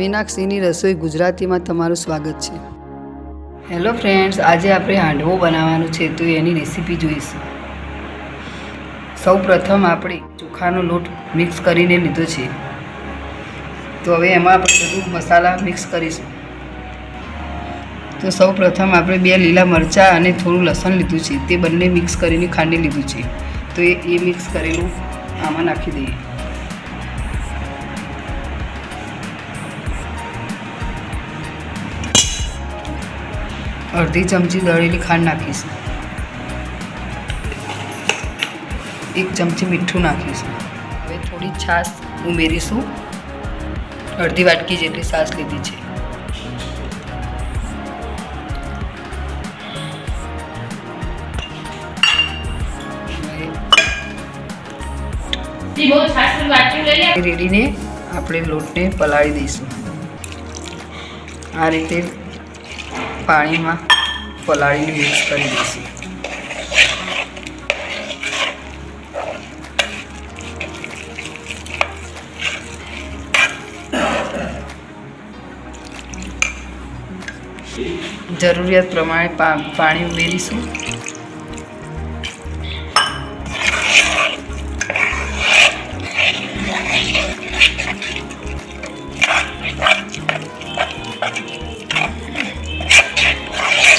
મીનાક્ષીની રસોઈ ગુજરાતીમાં તમારું સ્વાગત છે. હેલો ફ્રેન્ડ્સ આજે આપણે હાંડવો બનાવવાનું છે તો એની રેસીપી જોઈશું. સૌ પ્રથમ આપણે ચોખાનો લોટ મિક્સ કરીને લીધો છે. તો હવે એમાં આપણે બધું મસાલા મિક્સ કરીશું. તો સૌ પ્રથમ આપણે બે લીલા મરચાં અને થોડું લસણ લીધું છે. તે બંને મિક્સ કરીને ખાંડી લીધું છે. તો એ એ મિક્સ કરેલું આમાં નાખી દઈએ. અડધી ચમચી દળેલી ખાંડ નાખીશું. એક ચમચી મીઠું નાખીશું. હવે થોડી છાશ ઉમેરીશું. અડધી વાટકી જેટલી છાશ લીધી છે. રેડીને આપણે લોટને પલાળી દઈશું. આ રીતે પાણીમાં પલાળીને મિક્સ કરી દઈશું. જરૂરિયાત પ્રમાણે પાણી ઉમેરીશું.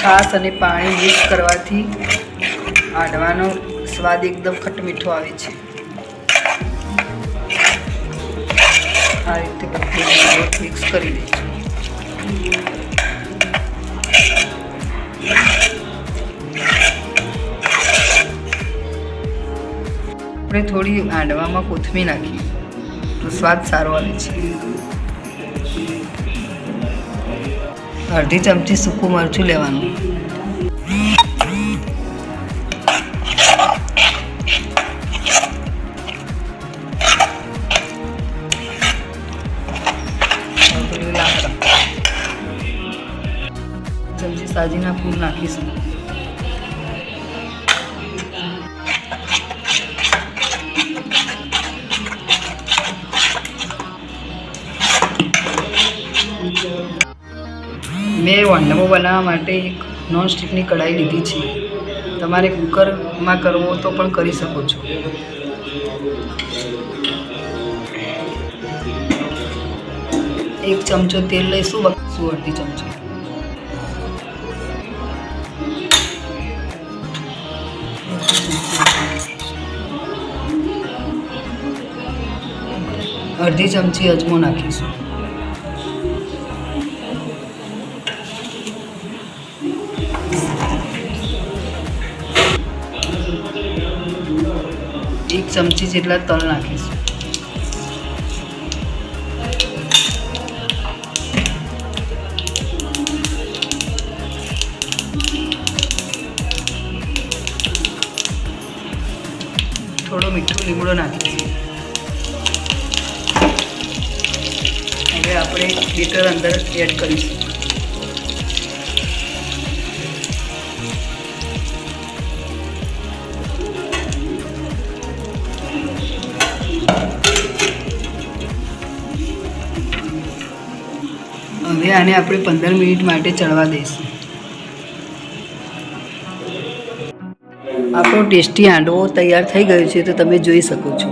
છાશ અને પાણી મિક્સ કરવાથી હાંડવાનો સ્વાદ એકદમ ખટમીઠો આવે છે. આ રીતે મિક્સ કરી દઈશું. આપણે થોડી હાંડવામાં કોથમીર નાખીએ તો સ્વાદ સારો આવે છે. અડધી ચમચી સૂકું મરચું લેવાનું. ચમચી સાજીના ફૂલ નાખીશું. મેં વાંડવો બનાવવા માટે એક નોનસ્ટિકની કઢાઈ લીધી છે. તમારે કુકરમાં કરવો તો પણ કરી શકો છો. એક ચમચો તેલ લઈશું બકશું અડધી ચમચી. અડધી ચમચી અજમો નાખીશું. એક ચમચી જેટલા તલ નાખીશું. થોડો મીઠું લીમડો નાખીશું. હવે આપણે બેટર અંદર એડ કરીશું. હવે આને આપણે પંદર મિનિટ માટે ચડવા દઈશું. આપણો ટેસ્ટી હાંડવો તૈયાર થઈ ગયો છે તો તમે જોઈ શકો છો.